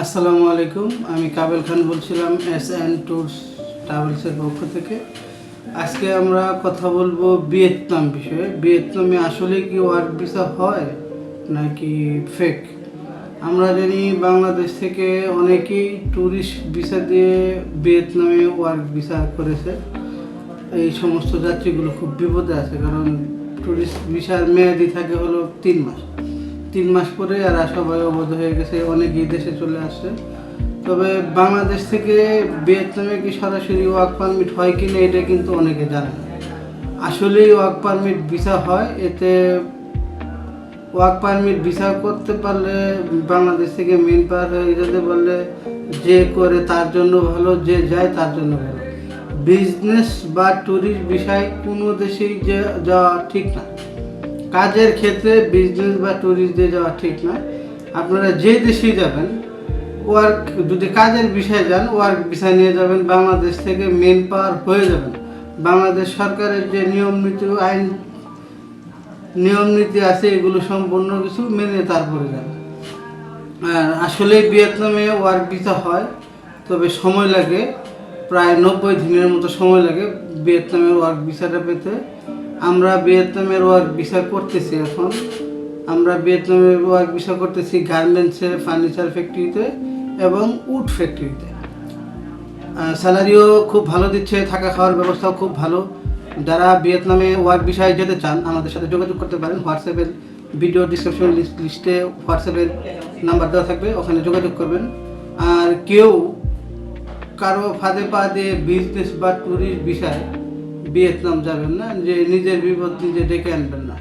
আসসালামু আলাইকুম। আমি কাবেল খান বলছিলাম এস এন ট্যুরস ট্রাভেলসের পক্ষ থেকে। আজকে আমরা কথা বলব ভিয়েতনাম বিষয়ে। ভিয়েতনামে আসলে কি ওয়ার্ক ভিসা হয় নাকি ফেক আমরা জানি বাংলাদেশ থেকে অনেকেই ট্যুরিস্ট ভিসা দিয়ে ভিয়েতনামে ওয়ার্ক ভিসা করেছে। এই সমস্ত যাত্রীগুলো খুব বিপদে আছে, কারণ ট্যুরিস্ট ভিসার মেয়াদি থাকে হলো তিন মাস। তিন মাস পরে আর সবাই অবধ হয়ে গেছে অনেকেই দেশে চলে আসছে। তবে বাংলাদেশ থেকে ভিয়েতনামে কি সরাসরি ওয়ার্ক পারমিট হয় কি না এটা কিন্তু অনেকে জানে আসলেই ওয়ার্ক পারমিট ভিসা হয়, এতে ওয়ার্ক পারমিট ভিসা করতে পারলে বাংলাদেশ থেকে মেন পার হয়ে যেতে পারলে যে করে তার জন্য ভালো, যে যায় তার জন্য ভালো। বিজনেস বা ট্যুরিস্ট বিষয় কোনো দেশেই যে যাওয়া ঠিক না। কাজের ক্ষেত্রে বিজনেস বা ট্যুরিস্ট দিয়ে যাওয়া ঠিক নয়। আপনারা যে দেশেই যাবেন ওয়ার্ক যদি কাজের বিষয়ে যান ওয়ার্ক বিষয় নিয়ে যাবেন, বাংলাদেশ থেকে মেন পাওয়ার হয়ে যাবেন। বাংলাদেশ সরকারের যে নিয়ম নীতি আইন, নিয়ম নীতি আছে, এগুলো সম্পূর্ণ কিছু মেনে তারপরে আর আসলে ভিয়েতনামে ওয়ার্ক ভিসা হয়, তবে সময় লাগে, প্রায় নব্বই দিনের মতো সময় লাগে ভিয়েতনামের ওয়ার্ক ভিসাটা পেতে। আমরা ভিয়েতনামের ওয়ার্ক ভিসা করতেছি এখন। আমরা ভিয়েতনামের ওয়ার্ক ভিসা করতেছি গার্মেন্টসে ফার্নিচার ফ্যাক্টরিতে এবং উড ফ্যাক্টরিতে স্যালারিও খুব ভালো দিচ্ছে, থাকা খাওয়ার ব্যবস্থাও খুব ভালো। যারা ভিয়েতনামে ওয়ার্ক বিষয়ে যেতে চান, আমাদের সাথে যোগাযোগ করতে পারেন। হোয়াটসঅ্যাপের ভিডিও ডিসক্রিপশন লিস্টে হোয়াটসঅ্যাপের নাম্বার দেওয়া থাকবে, ওখানে যোগাযোগ করবেন। আর কেউ কারও ফাঁদে পা দিয়ে বিজনেস বা ট্যুরিস্ট বিষয়ে ভিয়েতনাম যাবেন না যে নিজের বিপদ নিজে ডেকে আনবেন না।